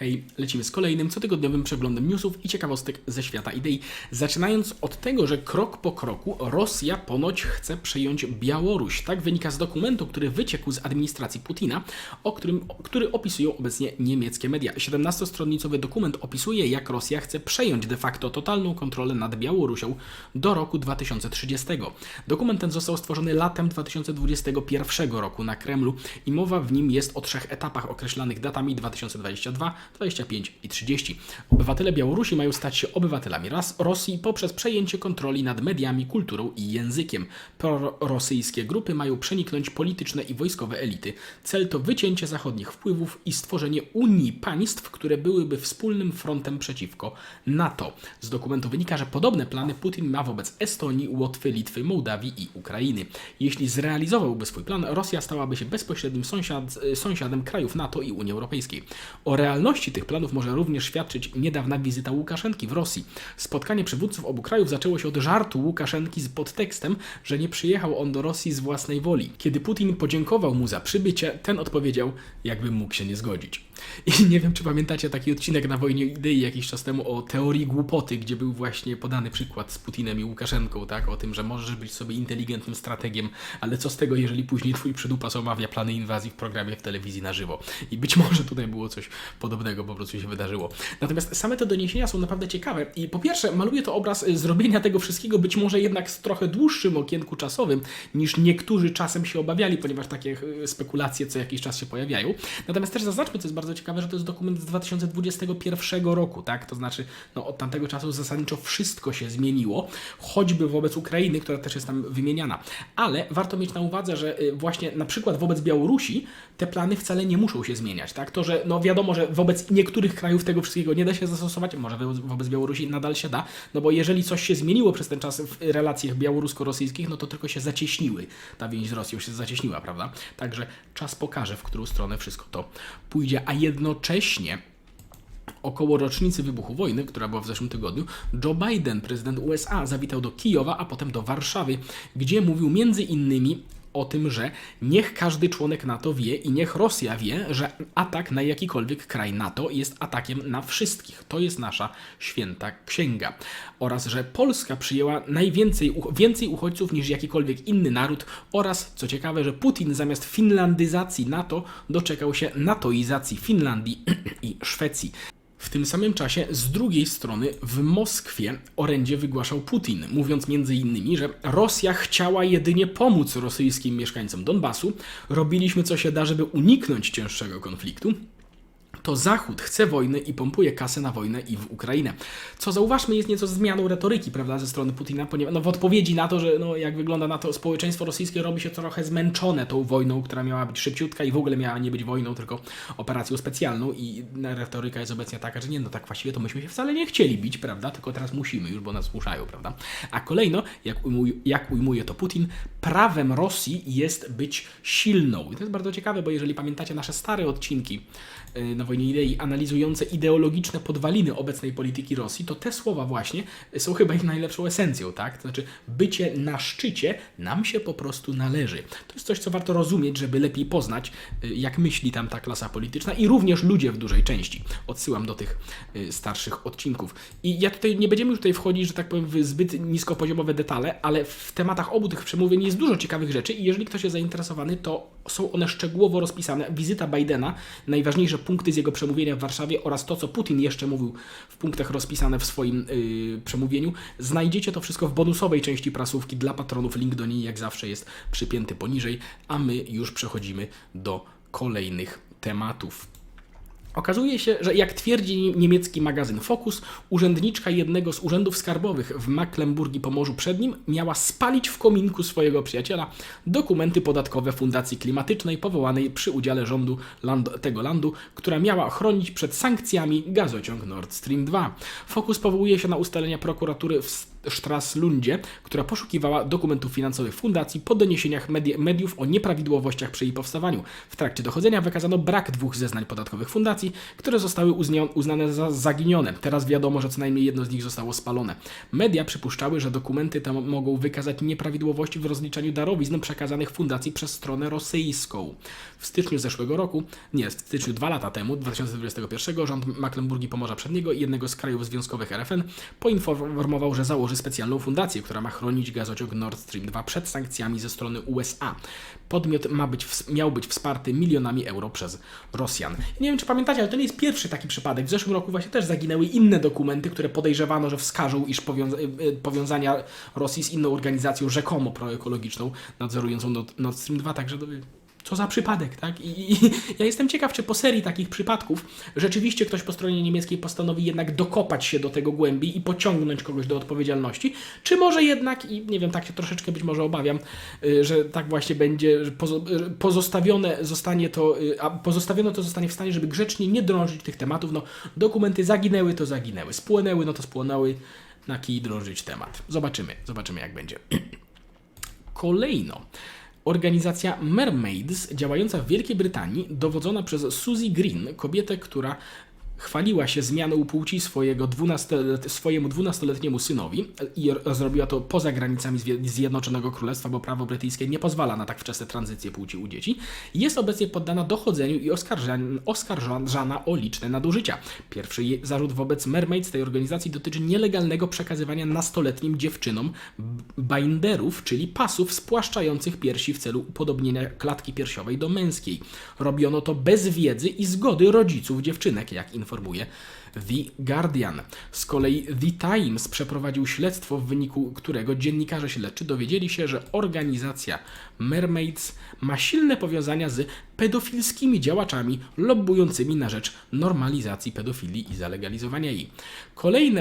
Hej, lecimy z kolejnym cotygodniowym przeglądem newsów i ciekawostek ze świata idei. Zaczynając od tego, że krok po kroku Rosja ponoć chce przejąć Białoruś. Tak wynika z dokumentu, który wyciekł z administracji Putina, o którym, który opisują obecnie niemieckie media. 17-stronnicowy dokument opisuje, jak Rosja chce przejąć de facto totalną kontrolę nad Białorusią do roku 2030. Dokument ten został stworzony latem 2021 roku na Kremlu i mowa w nim jest o trzech etapach określanych datami 2022, 25 i 30. Obywatele Białorusi mają stać się obywatelami ras Rosji poprzez przejęcie kontroli nad mediami, kulturą i językiem. Prorosyjskie grupy mają przeniknąć polityczne i wojskowe elity. Cel to wycięcie zachodnich wpływów i stworzenie Unii państw, które byłyby wspólnym frontem przeciwko NATO. Z dokumentu wynika, że podobne plany Putin ma wobec Estonii, Łotwy, Litwy, Mołdawii i Ukrainy. Jeśli zrealizowałby swój plan, Rosja stałaby się bezpośrednim sąsiad, sąsiadem krajów NATO i Unii Europejskiej. O realności tych planów może również świadczyć niedawna wizyta Łukaszenki w Rosji. Spotkanie przywódców obu krajów zaczęło się od żartu Łukaszenki z podtekstem, że nie przyjechał on do Rosji z własnej woli. Kiedy Putin podziękował mu za przybycie, ten odpowiedział, jakby mógł się nie zgodzić. I nie wiem, czy pamiętacie taki odcinek na Wojnie Idei jakiś czas temu o teorii głupoty, gdzie był właśnie podany przykład z Putinem i Łukaszenką, tak? O tym, że możesz być sobie inteligentnym strategiem, ale co z tego, jeżeli później twój przydupas omawia plany inwazji w programie w telewizji na żywo. I być może tutaj było coś podobnego po prostu się wydarzyło. Natomiast same te doniesienia są naprawdę ciekawe i po pierwsze maluje to obraz y, zrobienia tego wszystkiego być może jednak z trochę dłuższym okienku czasowym, niż niektórzy czasem się obawiali, ponieważ takie y, spekulacje co jakiś czas się pojawiają. Natomiast też zaznaczmy, co jest bardzo ciekawe, że to jest dokument z 2021 roku, tak? To znaczy, no, od tamtego czasu zasadniczo wszystko się zmieniło, choćby wobec Ukrainy, która też jest tam wymieniana. Ale warto mieć na uwadze, że y, właśnie na przykład wobec Białorusi te plany wcale nie muszą się zmieniać, tak? To, że no wiadomo, że wobec niektórych krajów tego wszystkiego nie da się zastosować, może wo- wobec Białorusi nadal się da, no bo jeżeli coś się zmieniło przez ten czas w relacjach białorusko-rosyjskich, no to tylko się zacieśniły. Ta więź z Rosją się zacieśniła, prawda? Także czas pokaże, w którą stronę wszystko to pójdzie, a jednocześnie Około rocznicy wybuchu wojny, która była w zeszłym tygodniu, Joe Biden, prezydent USA, zawitał do Kijowa, a potem do Warszawy, gdzie mówił między innymi o tym, że niech każdy członek NATO wie i niech Rosja wie, że atak na jakikolwiek kraj NATO jest atakiem na wszystkich. To jest nasza święta księga. Oraz, że Polska przyjęła najwięcej więcej uchodźców niż jakikolwiek inny naród oraz, co ciekawe, że Putin zamiast finlandyzacji NATO doczekał się natoizacji Finlandii i Szwecji. W tym samym czasie z drugiej strony w Moskwie orędzie wygłaszał Putin, mówiąc m.in., że Rosja chciała jedynie pomóc rosyjskim mieszkańcom Donbasu, robiliśmy co się da, żeby uniknąć cięższego konfliktu, to Zachód chce wojny i pompuje kasę na wojnę i w Ukrainę. Co zauważmy jest nieco zmianą retoryki, prawda, ze strony Putina, ponieważ no, w odpowiedzi na to, że no, jak wygląda na to, społeczeństwo rosyjskie robi się trochę zmęczone tą wojną, która miała być szybciutka i w ogóle miała nie być wojną, tylko operacją specjalną i retoryka jest obecnie taka, że nie, no tak właściwie to myśmy się wcale nie chcieli bić, prawda, tylko teraz musimy już, bo nas zmuszają, prawda. A kolejno, jak, ujmuj, jak ujmuje to Putin, prawem Rosji jest być silną. I to jest bardzo ciekawe, bo jeżeli pamiętacie nasze stare odcinki na wojnie idei analizujące ideologiczne podwaliny obecnej polityki Rosji, to te słowa właśnie są chyba ich najlepszą esencją, tak? To znaczy, bycie na szczycie nam się po prostu należy. To jest coś, co warto rozumieć, żeby lepiej poznać, y, jak myśli tam ta klasa polityczna i również ludzie w dużej części. Odsyłam do tych y, starszych odcinków. I ja tutaj nie będziemy już tutaj wchodzić, że tak powiem, w zbyt niskopoziomowe detale, ale w tematach obu tych przemówień jest dużo ciekawych rzeczy i jeżeli ktoś jest zainteresowany, to są one szczegółowo rozpisane. Wizyta Bidena, najważniejsze punkty z jego przemówienia w Warszawie oraz to, co Putin jeszcze mówił w punktach rozpisane w swoim yy, przemówieniu. Znajdziecie to wszystko w bonusowej części prasówki dla patronów. Link do niej, jak zawsze, jest przypięty poniżej, a my już przechodzimy do kolejnych tematów. Okazuje się, że jak twierdzi niemiecki magazyn Focus, urzędniczka jednego z urzędów skarbowych w Mecklenburgii Pomorzu Przednim miała spalić w kominku swojego przyjaciela dokumenty podatkowe Fundacji Klimatycznej powołanej przy udziale rządu land, tego landu, która miała chronić przed sankcjami gazociąg Nord Stream 2. Focus powołuje się na ustalenia prokuratury w Strasslundzie, która poszukiwała dokumentów finansowych fundacji po doniesieniach medi- mediów o nieprawidłowościach przy jej powstawaniu. W trakcie dochodzenia wykazano brak dwóch zeznań podatkowych fundacji, które zostały uznane za zaginione. Teraz wiadomo, że co najmniej jedno z nich zostało spalone. Media przypuszczały, że dokumenty te mogą wykazać nieprawidłowości w rozliczaniu darowizn przekazanych fundacji przez stronę rosyjską. W styczniu zeszłego roku, nie, w styczniu dwa lata temu, 2021, rząd Mecklenburgii Pomorza Przedniego jednego z krajów związkowych RFN poinformował, że założy specjalną fundację, która ma chronić gazociąg Nord Stream 2 przed sankcjami ze strony USA. Podmiot ma być, miał być wsparty milionami euro przez Rosjan. Nie wiem, czy pamiętacie, ale to nie jest pierwszy taki przypadek. W zeszłym roku właśnie też zaginęły inne dokumenty, które podejrzewano, że wskażą, iż powiąza- y, y, powiązania Rosji z inną organizacją rzekomo proekologiczną nadzorującą Nord Stream 2, także co za przypadek, tak? I, I ja jestem ciekaw, czy po serii takich przypadków rzeczywiście ktoś po stronie niemieckiej postanowi jednak dokopać się do tego głębiej i pociągnąć kogoś do odpowiedzialności, czy może jednak, i nie wiem, tak się troszeczkę być może obawiam, y, że tak właśnie będzie, że że pozostawione zostanie to, y, a pozostawione to zostanie w stanie, żeby grzecznie nie drążyć tych tematów. No, dokumenty zaginęły, to zaginęły, spłonęły, no to spłonęły, na kij drążyć temat. Zobaczymy, zobaczymy jak będzie. Kolejno. Organizacja Mermaids, działająca w Wielkiej Brytanii, dowodzona przez Suzy Green, kobietę, która chwaliła się zmianą płci swojego 12, swojemu 12-letniemu synowi i zrobiła to poza granicami Zjednoczonego Królestwa, bo prawo brytyjskie nie pozwala na tak wczesne tranzycje płci u dzieci, jest obecnie poddana dochodzeniu i oskarżan- oskarżana o liczne nadużycia. Pierwszy zarzut wobec Mermaids tej organizacji dotyczy nielegalnego przekazywania nastoletnim dziewczynom binderów, czyli pasów spłaszczających piersi w celu upodobnienia klatki piersiowej do męskiej. Robiono to bez wiedzy i zgody rodziców dziewczynek, jak informuje The Guardian. Z kolei The Times przeprowadził śledztwo, w wyniku którego dziennikarze śledczy dowiedzieli się, że organizacja Mermaids ma silne powiązania z pedofilskimi działaczami lobbującymi na rzecz normalizacji pedofilii i zalegalizowania jej.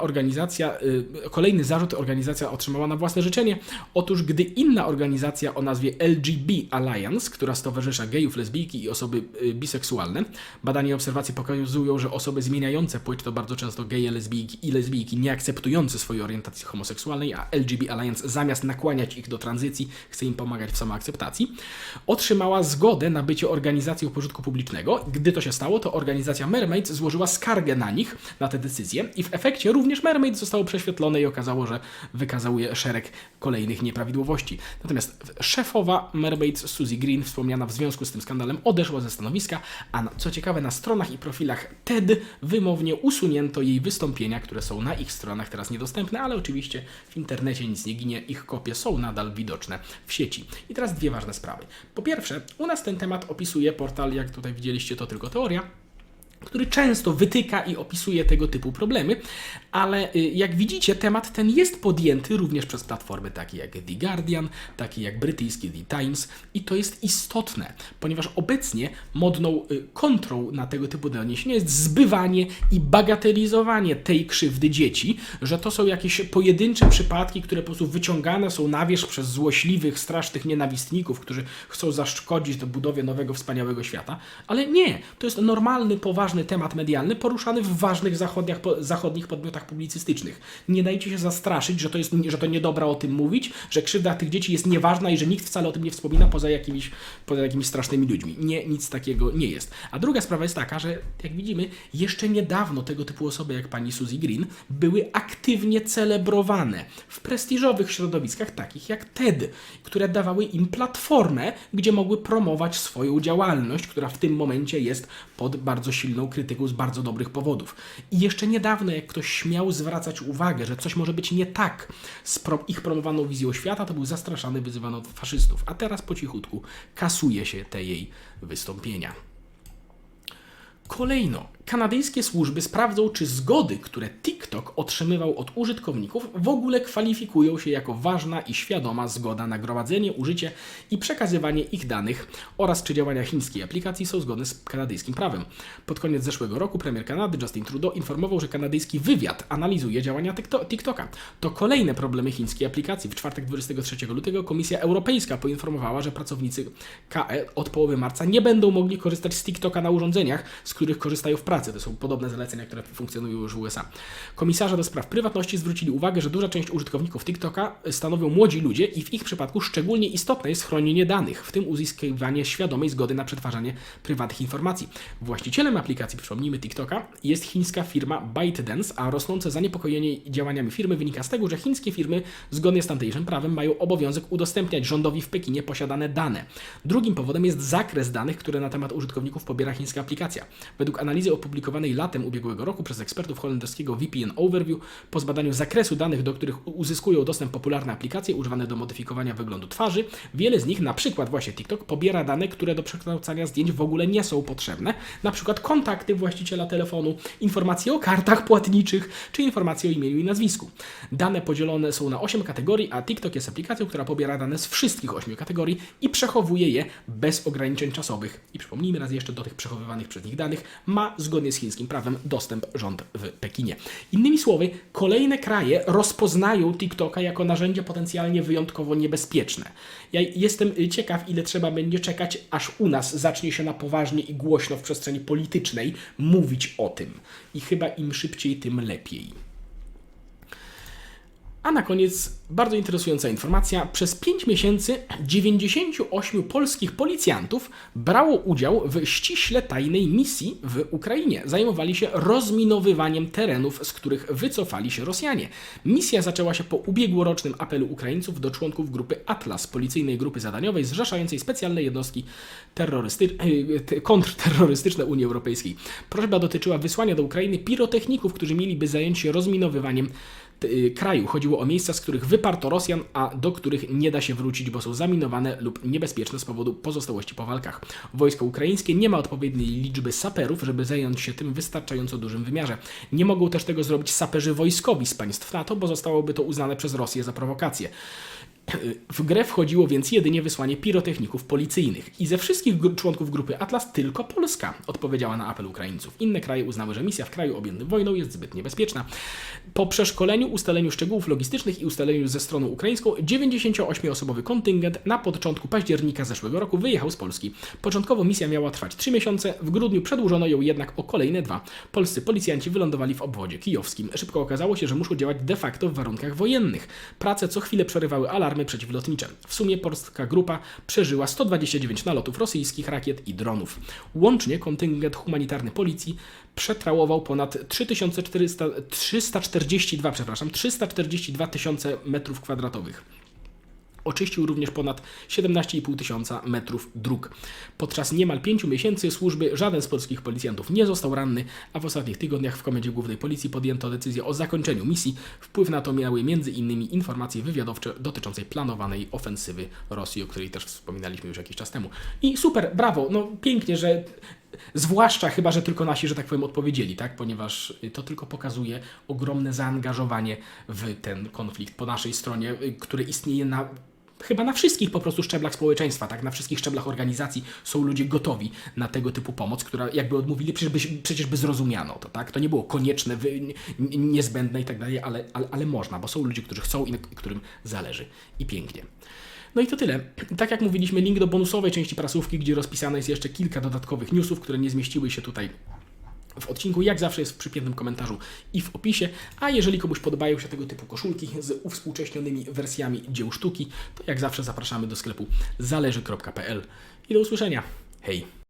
Organizacja, y, kolejny zarzut organizacja otrzymała na własne życzenie. Otóż gdy inna organizacja o nazwie LGB Alliance, która stowarzysza gejów, lesbijki i osoby y, biseksualne, badania i obserwacje pokazują, że osoby zmieniające płeć to bardzo często geje, lesbijki i lesbijki nieakceptujące swojej orientacji homoseksualnej, a LGB Alliance zamiast nakłaniać ich do tranzycji, chce im pomagać w samoakceptacji, otrzymała zgodę na bycie organizacją pożytku publicznego. Gdy to się stało, to organizacja Mermaids złożyła skargę na nich, na tę decyzję i w efekcie również Mermaids zostało prześwietlone i okazało, że wykazuje szereg kolejnych nieprawidłowości. Natomiast szefowa Mermaids Suzy Green, wspomniana w związku z tym skandalem, odeszła ze stanowiska, a co ciekawe na stronach i profilach TED wymownie usunięto jej wystąpienia, które są na ich stronach teraz niedostępne, ale oczywiście w internecie nic nie ginie, ich kopie są nadal widoczne w sieci. I teraz dwie ważne sprawy. Po pierwsze, u nas ten temat opisuje portal, jak tutaj widzieliście, to tylko teoria, który często wytyka i opisuje tego typu problemy, ale y, jak widzicie, temat ten jest podjęty również przez platformy takie jak The Guardian, takie jak brytyjski The Times i to jest istotne, ponieważ obecnie modną y, kontrą na tego typu doniesienia jest zbywanie i bagatelizowanie tej krzywdy dzieci, że to są jakieś pojedyncze przypadki, które po prostu wyciągane są na wierzch przez złośliwych, strasznych nienawistników, którzy chcą zaszkodzić do budowie nowego, wspaniałego świata, ale nie, to jest normalny, poważny temat medialny poruszany w ważnych zachodnich podmiotach publicystycznych. Nie dajcie się zastraszyć, że to, jest, że to niedobra o tym mówić, że krzywda tych dzieci jest nieważna i że nikt wcale o tym nie wspomina poza jakimiś, poza jakimiś strasznymi ludźmi. Nie, nic takiego nie jest. A druga sprawa jest taka, że jak widzimy, jeszcze niedawno tego typu osoby jak pani Suzy Green były aktywnie celebrowane w prestiżowych środowiskach takich jak TED, które dawały im platformę, gdzie mogły promować swoją działalność, która w tym momencie jest pod bardzo silną krytyką z bardzo dobrych powodów. I jeszcze niedawno, jak ktoś śmiał zwracać uwagę, że coś może być nie tak z pro ich promowaną wizją świata, to był zastraszany, wyzywany od faszystów. A teraz po cichutku kasuje się te jej wystąpienia. Kolejno, kanadyjskie służby sprawdzą, czy zgody, które TikTok otrzymywał od użytkowników, w ogóle kwalifikują się jako ważna i świadoma zgoda na gromadzenie, użycie i przekazywanie ich danych oraz czy działania chińskiej aplikacji są zgodne z kanadyjskim prawem. Pod koniec zeszłego roku premier Kanady Justin Trudeau informował, że kanadyjski wywiad analizuje działania TikTo- TikToka. To kolejne problemy chińskiej aplikacji. W czwartek 23 lutego Komisja Europejska poinformowała, że pracownicy KE od połowy marca nie będą mogli korzystać z TikToka na urządzeniach, z których korzystają w pracy. To są podobne zalecenia, które funkcjonują już w USA. Komisarze do spraw prywatności zwrócili uwagę, że duża część użytkowników TikToka stanowią młodzi ludzie i w ich przypadku szczególnie istotne jest chronienie danych, w tym uzyskiwanie świadomej zgody na przetwarzanie prywatnych informacji. Właścicielem aplikacji, przypomnijmy, TikToka jest chińska firma ByteDance, a rosnące zaniepokojenie działaniami firmy wynika z tego, że chińskie firmy zgodnie z tamtejszym prawem mają obowiązek udostępniać rządowi w Pekinie posiadane dane. Drugim powodem jest zakres danych, które na temat użytkowników pobiera chińska aplikacja. Według analizy opublikowanej latem ubiegłego roku przez ekspertów holenderskiego VPN Overview, po zbadaniu zakresu danych, do których uzyskują dostęp popularne aplikacje używane do modyfikowania wyglądu twarzy, wiele z nich, na przykład właśnie TikTok, pobiera dane, które do przekształcania zdjęć w ogóle nie są potrzebne, na przykład kontakty właściciela telefonu, informacje o kartach płatniczych, czy informacje o imieniu i nazwisku. Dane podzielone są na 8 kategorii, a TikTok jest aplikacją, która pobiera dane z wszystkich 8 kategorii i przechowuje je bez ograniczeń czasowych. I przypomnijmy raz jeszcze, do tych przechowywanych przez nich danych ma zgodnie z chińskim prawem dostęp rząd w Pekinie. Innymi słowy, kolejne kraje rozpoznają TikToka jako narzędzie potencjalnie wyjątkowo niebezpieczne. Ja jestem ciekaw, ile trzeba będzie czekać, aż u nas zacznie się na poważnie i głośno w przestrzeni politycznej mówić o tym. I chyba im szybciej, tym lepiej. A na koniec bardzo interesująca informacja. Przez 5 miesięcy 98 polskich policjantów brało udział w ściśle tajnej misji w Ukrainie. Zajmowali się rozminowywaniem terenów, z których wycofali się Rosjanie. Misja zaczęła się po ubiegłorocznym apelu Ukraińców do członków grupy Atlas, policyjnej grupy zadaniowej zrzeszającej specjalne jednostki terrorysty... e, kontrterrorystyczne Unii Europejskiej. Prośba dotyczyła wysłania do Ukrainy pirotechników, którzy mieliby zająć się rozminowywaniem kraju. Chodziło o miejsca, z których wyparto Rosjan, a do których nie da się wrócić, bo są zaminowane lub niebezpieczne z powodu pozostałości po walkach. Wojsko ukraińskie nie ma odpowiedniej liczby saperów, żeby zająć się tym w wystarczająco dużym wymiarze. Nie mogą też tego zrobić saperzy wojskowi z państw NATO, bo zostałoby to uznane przez Rosję za prowokację. W grę wchodziło więc jedynie wysłanie pirotechników policyjnych. I ze wszystkich członków grupy Atlas tylko Polska odpowiedziała na apel Ukraińców. Inne kraje uznały, że misja w kraju objętym wojną jest zbyt niebezpieczna. Po przeszkoleniu, ustaleniu szczegółów logistycznych i ustaleniu ze stroną ukraińską, 98-osobowy kontyngent na początku października zeszłego roku wyjechał z Polski. Początkowo misja miała trwać 3 miesiące, w grudniu przedłużono ją jednak o kolejne dwa. Polscy policjanci wylądowali w obwodzie kijowskim. Szybko okazało się, że muszą działać de facto w warunkach wojennych. Prace co chwilę przerywały alarmy przeciwlotnicze. W sumie polska grupa przeżyła 129 nalotów rosyjskich rakiet i dronów. Łącznie kontyngent humanitarny policji przetrałował ponad 3400, 342, przepraszam, 342 tysiące metrów kwadratowych. Oczyścił również ponad 17,5 tysiąca metrów dróg. Podczas niemal pięciu miesięcy służby żaden z polskich policjantów nie został ranny, a w ostatnich tygodniach w Komendzie Głównej Policji podjęto decyzję o zakończeniu misji. Wpływ na to miały m.in. informacje wywiadowcze dotyczącej planowanej ofensywy Rosji, o której też wspominaliśmy już jakiś czas temu. I super, brawo, no pięknie, że Zwłaszcza chyba, że tylko nasi, że tak powiem, odpowiedzieli, tak? Ponieważ to tylko pokazuje ogromne zaangażowanie w ten konflikt po naszej stronie, y, które istnieje na chyba na wszystkich po prostu szczeblach społeczeństwa, tak? Na wszystkich szczeblach organizacji są ludzie gotowi na tego typu pomoc, która jakby odmówili, przecież by, przecież by zrozumiano to, tak? To nie było konieczne, wy, niezbędne i tak dalej, ale, ale, można, bo są ludzie, którzy chcą i którym zależy. I pięknie. No i to tyle. Tak jak mówiliśmy, link do bonusowej części prasówki, gdzie rozpisane jest jeszcze kilka dodatkowych newsów, które nie zmieściły się tutaj w odcinku, jak zawsze jest w przypiętym komentarzu i w opisie. A jeżeli komuś podobają się tego typu koszulki z uwspółcześnionymi wersjami dzieł sztuki, to jak zawsze zapraszamy do sklepu zależy.pl i do usłyszenia. Hej!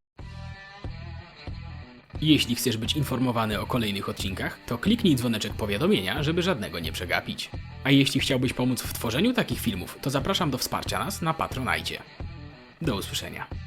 Jeśli chcesz być informowany o kolejnych odcinkach, to kliknij dzwoneczek powiadomienia, żeby żadnego nie przegapić. A jeśli chciałbyś pomóc w tworzeniu takich filmów, to zapraszam do wsparcia nas na Patronite. Do usłyszenia.